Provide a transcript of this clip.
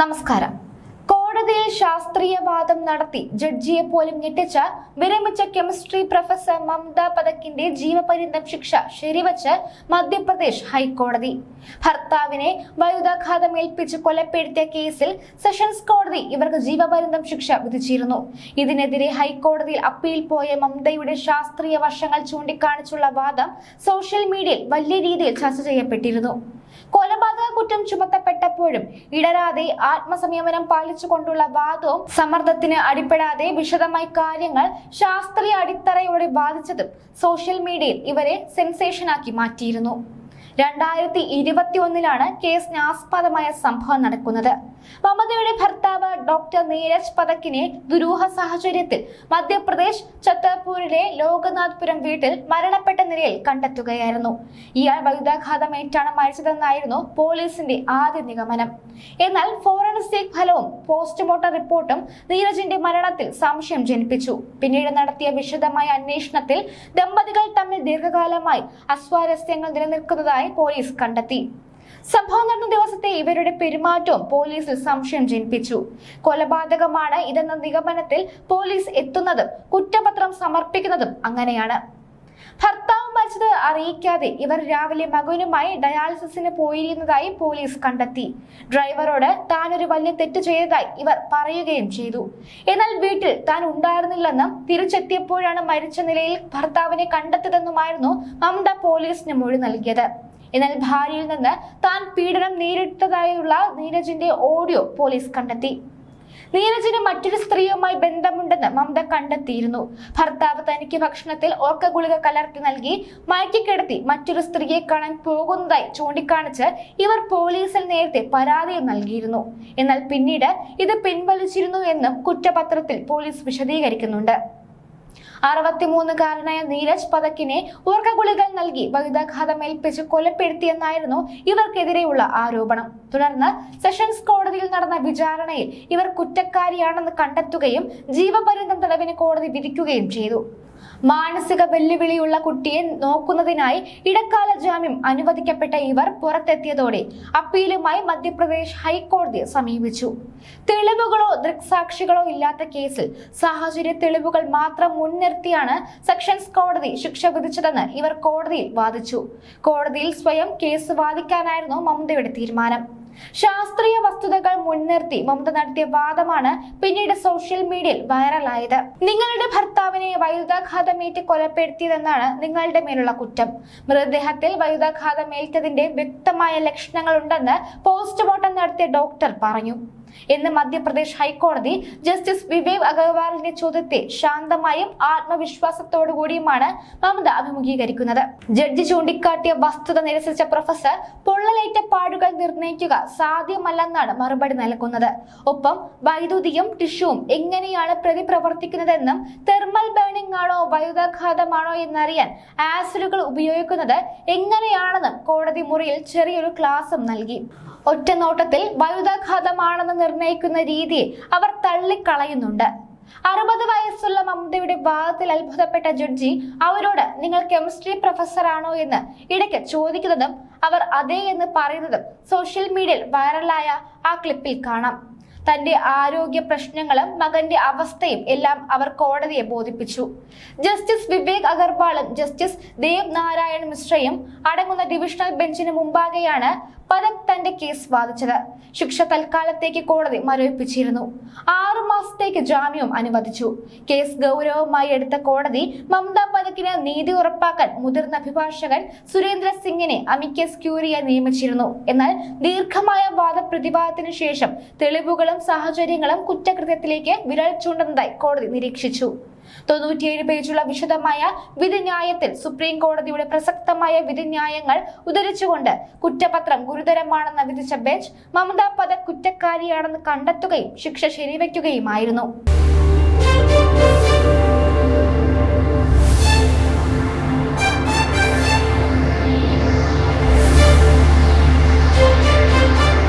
നമസ്കാരം. കോടതിയിൽ ശാസ്ത്രീയവാദം നടത്തി ജഡ്ജിയെ പോലും ഞെട്ടിച്ച വിരമിച്ച കെമിസ്ട്രി പ്രൊഫസർ മമത പതക്കിന്റെ ജീവപര്യന്തം ശിക്ഷ ശരിവച്ച് മധ്യപ്രദേശ് ഹൈക്കോടതി. ഭർത്താവിനെ വൈദ്യുതാഘാതം ഏൽപ്പിച്ച് കൊലപ്പെടുത്തിയ കേസിൽ സെഷൻസ് കോടതി ഇവർക്ക് ജീവപര്യന്തം ശിക്ഷ വിധിച്ചിരുന്നു. ഇതിനെതിരെ ഹൈക്കോടതിയിൽ അപ്പീൽ പോയ മമതയുടെ ശാസ്ത്രീയ വശങ്ങൾ ചൂണ്ടിക്കാണിച്ചുള്ള വാദം സോഷ്യൽ മീഡിയയിൽ വലിയ രീതിയിൽ ചർച്ച ചെയ്യപ്പെട്ടിരുന്നു. കൊലപാതക കുറ്റം ചുമത്തപ്പെട്ടപ്പോഴും ഇടരാതെ ആത്മസംയമനം പാലിച്ചുകൊണ്ടുള്ള വാദവും സമ്മർദ്ദത്തിന് അടിപ്പെടാതെ വിശദമായി കാര്യങ്ങൾ ശാസ്ത്രീയ അടിത്തറയോടെ ബാധിച്ചതും സോഷ്യൽ മീഡിയയിൽ ഇവരെ സെൻസേഷനാക്കി മാറ്റിയിരുന്നു. രണ്ടായിരത്തി ഇരുപത്തി ഒന്നിലാണ് കേസിന് സംഭവം നടക്കുന്നത്. മമതയുടെ ഭർത്താവ് ഡോക്ടർ നീരജ് പതക്കിനെ ദുരൂഹ സാഹചര്യത്തിൽ മധ്യപ്രദേശ് ഛത്തർപൂരിലെ ലോകനാഥ്പുരം വീട്ടിൽ മരണപ്പെട്ട നിലയിൽ കണ്ടെത്തുകയായിരുന്നു. ഇയാൾ വൈദ്യാഘാതമേറ്റാണ് മരിച്ചതെന്നായിരുന്നു പോലീസിന്റെ ആദ്യ നിഗമനം. എന്നാൽ ഫോറൻസിക് ഫലവും പോസ്റ്റ്മോർട്ടം റിപ്പോർട്ടും നീരജിന്റെ മരണത്തിൽ സംശയം ജനിപ്പിച്ചു. പിന്നീട് നടത്തിയ വിശദമായ അന്വേഷണത്തിൽ ദമ്പതികൾ തമ്മിൽ ദീർഘകാലമായി അസ്വാരസ്യങ്ങൾ നിലനിൽക്കുന്നതായി പോലീസ് കണ്ടെത്തി. സംഭവം നടന്ന ദിവസത്തെ ഇവരുടെ പെരുമാറ്റവും പോലീസിൽ സംശയം ജനിപ്പിച്ചു. കൊലപാതകമാണ് ഇതെന്ന നിഗമനത്തിൽ പോലീസ് എത്തുന്നതും കുറ്റപത്രം സമർപ്പിക്കുന്നതും അങ്ങനെയാണ്. ഭർത്താവ് മരിച്ചത് അറിയിക്കാതെ ഇവർ രാവിലെ മകനുമായി ഡയാലിസിസിന് പോയിരുന്നതായി പോലീസ് കണ്ടെത്തി. ഡ്രൈവറോട് താൻ ഒരു വലിയ തെറ്റ് ചെയ്തതായി ഇവർ പറയുകയും ചെയ്തു. എന്നാൽ വീട്ടിൽ താൻ ഉണ്ടായിരുന്നില്ലെന്നും തിരിച്ചെത്തിയപ്പോഴാണ് മരിച്ച നിലയിൽ ഭർത്താവിനെ കണ്ടെത്തിയതെന്നുമായിരുന്നു മമത പോലീസിന് മൊഴി നൽകിയത്. എന്നാൽ ഭാര്യയിൽ നിന്ന് താൻ പീഡനം നേരിട്ടതായുള്ള നീരജിന്റെ ഓഡിയോ പോലീസ് കണ്ടെത്തി. നീരജിന് മറ്റൊരു സ്ത്രീയുമായി ബന്ധമുണ്ടെന്ന് മമത കണ്ടെത്തിയിരുന്നു. ഭർത്താവ് തനിക്ക് ഭക്ഷണത്തിൽ ഓർക്ക ഗുളിക കലർത്തി നൽകി മയക്കിക്കിടത്തി മറ്റൊരു സ്ത്രീയെ കാണാൻ പോകുന്നതായി ചൂണ്ടിക്കാണിച്ച് ഇവർ പോലീസിൽ നേരത്തെ പരാതിയും നൽകിയിരുന്നു. എന്നാൽ പിന്നീട് ഇത് പിൻവലിച്ചിരുന്നു എന്നും കുറ്റപത്രത്തിൽ പോലീസ് വിശദീകരിക്കുന്നുണ്ട്. അറുപത്തിമൂന്നുകാരനായ നീരജ് പതക്കിനെ ഉറക്കഗുളികൾ നൽകി വൈദ്യാഘാതം ഏൽപ്പിച്ച് കൊലപ്പെടുത്തിയെന്നായിരുന്നു ഇവർക്കെതിരെയുള്ള ആരോപണം. തുടർന്ന് സെഷൻസ് കോടതിയിൽ നടന്ന വിചാരണയിൽ ഇവർ കുറ്റക്കാരിയാണെന്ന് കണ്ടെത്തുകയും ജീവപര്യന്തം തടവിന് കോടതി വിധിക്കുകയും ചെയ്തു. മാനസിക വെല്ലുവിളിയുള്ള കുട്ടിയെ നോക്കുന്നതിനായി ഇടക്കാല ജാമ്യം അനുവദിക്കപ്പെട്ട ഇവർ പുറത്തെത്തിയതോടെ അപ്പീലുമായി മധ്യപ്രദേശ് ഹൈക്കോടതിയെ സമീപിച്ചു. തെളിവുകളോ ദൃക്സാക്ഷികളോ ഇല്ലാത്ത കേസിൽ സാഹചര്യ തെളിവുകൾ മാത്രം മുൻനിർത്തിയാണ് സെക്ഷൻസ് കോടതി ശിക്ഷ വിധിച്ചതെന്ന് ഇവർ കോടതിയിൽ വാദിച്ചു. കോടതിയിൽ സ്വയം കേസ് വാദിക്കാനായിരുന്നു മമതയുടെ തീരുമാനം. ശാസ്ത്രീയ വസ്തുതകൾ മുൻനിർത്തി മമത നടത്തിയ വാദമാണ് പിന്നീട് സോഷ്യൽ മീഡിയയിൽ വൈറലായത് നിങ്ങളുടെ ഭർത്താവിനെ വൈദ്യുതാഘാതമേറ്റ് കൊലപ്പെടുത്തിയതെന്നാണ് നിങ്ങളുടെ മേലുള്ള കുറ്റം. മൃതദേഹത്തിൽ വൈദ്യുതാഘാതമേറ്റതിന്റെ വ്യക്തമായ ലക്ഷണങ്ങളുണ്ടെന്ന് പോസ്റ്റ്മോർട്ടം നടത്തിയ ഡോക്ടർ പറഞ്ഞു. എന്ന് മധ്യപ്രദേശ് ഹൈക്കോടതി ജസ്റ്റിസ് വിവേക് അഗർവാളിന്റെ ചോദ്യത്തെ ശാന്തമായും ആത്മവിശ്വാസത്തോടു കൂടിയുമാണ് മമത അഭിമുഖീകരിക്കുന്നത്. ജഡ്ജി ചൂണ്ടിക്കാട്ടിയ വസ്തുത നിരസിച്ച പ്രൊഫസർ പൊള്ളലേറ്റ പാടുകൾ നിർണയിക്കുക സാധ്യമല്ലെന്നാണ് മറുപടി നൽകുന്നത്. ഒപ്പം വൈദ്യുതിയും ടിഷ്യൂവും എങ്ങനെയാണ് പ്രതി പ്രവർത്തിക്കുന്നതെന്നും തെർമൽ ബേണിംഗ് ആണോ വൈദ്യുതാഘാതമാണോ എന്നറിയാൻ ആസിഡുകൾ ഉപയോഗിക്കുന്നത് എങ്ങനെയാണെന്നും കോടതി മുറിയിൽ ചെറിയൊരു ക്ലാസും നൽകി. ഒറ്റനോട്ടത്തിൽ വൈദ്യുതാഘാതമാണെന്ന് നിർണയിക്കുന്ന രീതിയെ അവർ തള്ളിക്കളയുന്നുണ്ട്. അറുപത് വയസ്സുള്ള മമതയുടെ വാദത്തിൽ അത്ഭുതപ്പെട്ട ജഡ്ജി അവരോട് നിങ്ങൾ കെമിസ്ട്രി പ്രൊഫസറാണോ? എന്ന് ഇടയ്ക്ക് ചോദിക്കുന്നതും അവർ അതേ എന്ന് പറയുന്നതും സോഷ്യൽ മീഡിയയിൽ വൈറലായ ആ ക്ലിപ്പിൽ കാണാം. തന്റെ ആരോഗ്യ പ്രശ്നങ്ങളും മകന്റെ അവസ്ഥയും എല്ലാം അവർ കോടതിയെ ബോധിപ്പിച്ചു. ജസ്റ്റിസ് വിവേക് അഗർവാളും ജസ്റ്റിസ് ദേവ് നാരായൺ മിശ്രയും അടങ്ങുന്ന ഡിവിഷണൽ ബെഞ്ചിന് മുമ്പാകെയാണ് പതക് തന്റെ കേസ് വാദിച്ചത്. ശിക്ഷ തൽക്കാലത്തേക്ക് കോടതി മരവിപ്പിച്ചിരുന്നു. ആറു മാസത്തേക്ക് ജാമ്യവും അനുവദിച്ചു. കേസ് ഗൗരവമായി എടുത്ത കോടതി മമത പതക്കിന് നീതി ഉറപ്പാക്കാൻ മുതിർന്ന അഭിഭാഷകൻ സുരേന്ദ്ര സിംഗിനെ അമിക്കസ് ക്യൂരിയെ നിയമിച്ചിരുന്നു. എന്നാൽ ദീർഘമായ വാദപ്രതിവാദത്തിന് ശേഷം തെളിവുകളും സാഹചര്യങ്ങളും കുറ്റകൃത്യത്തിലേക്ക് വിരൽ ചൂണ്ടുന്നതായി കോടതി നിരീക്ഷിച്ചു. തൊണ്ണൂറ്റിയേഴ് പേജുള്ള വിശദമായ വിധിന്യായത്തിൽ സുപ്രീം കോടതിയുടെ പ്രസക്തമായ വിധിന്യായങ്ങൾ ഉദ്ധരിച്ചുകൊണ്ട് കുറ്റപത്രം ഗുരുതരമാണെന്ന് വിധിച്ച ബെഞ്ച് മമതാ പദ കുറ്റക്കാരിയാണെന്ന് കണ്ടെത്തുകയും ശിക്ഷ ശരിവയ്ക്കുകയുമായിരുന്നു